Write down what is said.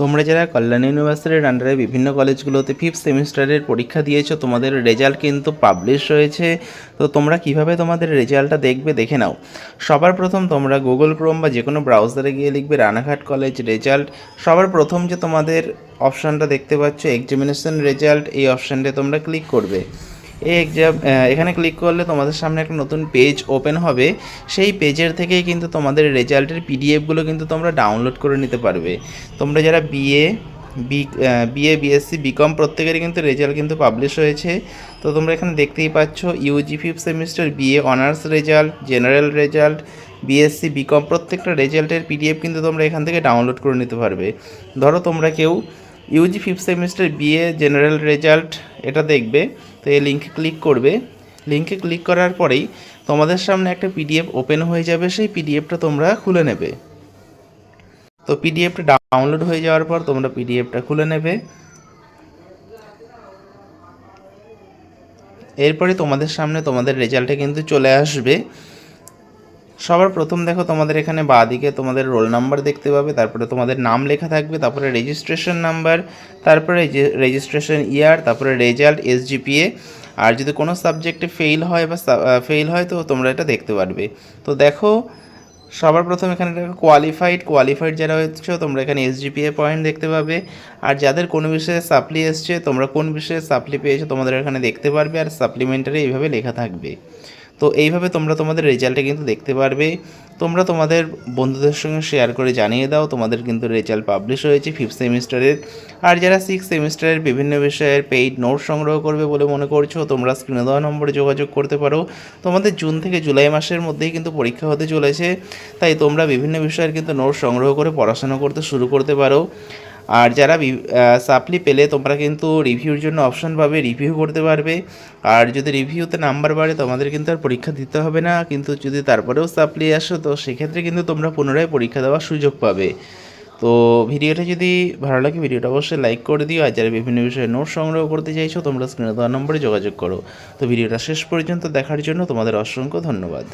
তোমরা যারা কল্যাণ ইউনিভার্সিটির আন্ডারে বিভিন্ন কলেজগুলোতে ফিফথ সেমিস্টারের পরীক্ষা দিয়েছ, তোমাদের রেজাল্ট কিন্তু পাবলিশ হয়েছে। তো তোমরা কীভাবে তোমাদের রেজাল্টটা দেখবে দেখে নাও। সবার প্রথম তোমরা গুগল ক্রোম বা যে কোনো ব্রাউজারে গিয়ে লিখবে রানাঘাট কলেজ রেজাল্ট সবার প্রথম যে তোমাদের অপশানটা দেখতে পাচ্ছ এক্সামিনেশন রেজাল্ট এই অপশানটা তোমরা ক্লিক করবে। এই এক্সাম এখানে ক্লিক করলে তোমাদের সামনে একটা নতুন পেজ ওপেন হবে। সেই পেজের থেকেই কিন্তু তোমাদের রেজাল্টের পিডিএফগুলো কিন্তু তোমরা ডাউনলোড করে নিতে পারবে। তোমরা যারা BA B BA BSc BCom প্রত্যেকেরই কিন্তু রেজাল্ট কিন্তু পাবলিশ হয়েছে। তো তোমরা এখানে দেখতেই পাচ্ছ UG fifth semester BA honours result general result BSc BCom প্রত্যেকটা রেজাল্টের পিডিএফ কিন্তু তোমরা এখান থেকে ডাউনলোড করে নিতে পারবে। ধরো তোমরা কেউ UG fifth semester BA general result এটা দেখবে। তো এই লিঙ্কে ক্লিক করবে। লিঙ্কে ক্লিক করার পরেই তোমাদের সামনে একটা পিডিএফ ওপেন হয়ে যাবে, সেই পিডিএফটা তোমরা খুলে নেবে। তো পিডিএফটা ডাউনলোড হয়ে যাওয়ার পর তোমরা পিডিএফটা খুলে নেবে। এরপরে তোমাদের সামনে তোমাদের রেজাল্টে কিন্তু চলে আসবে। সবার প্রথম দেখো তোমাদের এখানে বা দিকে তোমাদের রোল নাম্বার দেখতে পাবে, তারপরে তোমাদের নাম লেখা থাকবে, তারপরে রেজিস্ট্রেশন নাম্বার তারপরে রেজিস্ট্রেশন ইয়ার তারপরে রেজাল্ট এসজিপিএ আর যদি কোনো সাবজেক্টে ফেল হয় বা ফেল হয় তো তোমরা এটা দেখতে পারবে। তো দেখো, সবার প্রথম এখানে কোয়ালিফাইড কোয়ালিফাইড যারা হচ্ছে তোমরা এখানে এসজিপিএ পয়েন্ট দেখতে পাবে, আর যাদের কোনো বিষয়ে সাপ্লি এসছে তোমরা কোন বিষয়ে সাপ্লি পেয়েছ তোমাদের এখানে দেখতে পারবে, আর সাপ্লিমেন্টারি এইভাবে লেখা থাকবে। তো এইভাবে তোমরা তোমাদের রেজাল্টে কিন্তু দেখতে পারবে। তোমরা তোমাদের বন্ধুদের সঙ্গে শেয়ার করে জানিয়ে দাও, তোমাদের কিন্তু রেজাল্ট পাবলিশ হয়েছে ফিফথ সেমিস্টারের আর যারা সিক্স সেমিস্টারের বিভিন্ন বিষয়ের পেইড নোট সংগ্রহ করবে বলে মনে করছ, তোমরা স্ক্রিনে দেওয়া নম্বরে যোগাযোগ করতে পারো। তোমাদের জুন থেকে জুলাই মাসের মধ্যেই কিন্তু পরীক্ষা হতে চলেছে। তাই তোমরা বিভিন্ন বিষয়ের কিন্তু নোট সংগ্রহ করে পড়াশোনা করতে শুরু করতে পারো। আর যারা সাপ্লি পেলে তোমরা কিন্তু রিভিউর জন্য অপশন পাবে রিভিউ করতে পারবে। আর যদি রিভিউতে নাম্বার বাড়ে তোমাদের কিন্তু আর পরীক্ষা দিতে হবে না। কিন্তু যদি তারপরেও সাপ্লি আসো, তো সেক্ষেত্রে কিন্তু তোমরা পুনরায় পরীক্ষা দেওয়ার সুযোগ পাবে। তো ভিডিওটা যদি ভালো লাগে, ভিডিওটা অবশ্যই লাইক করে দিও। আর যারা বিভিন্ন বিষয়ে নোট সংগ্রহ করতে চাইছো, তোমরা স্ক্রিনে দেওয়া নম্বরে যোগাযোগ করো। তো ভিডিওটা শেষ পর্যন্ত দেখার জন্য তোমাদের অসংখ্য ধন্যবাদ।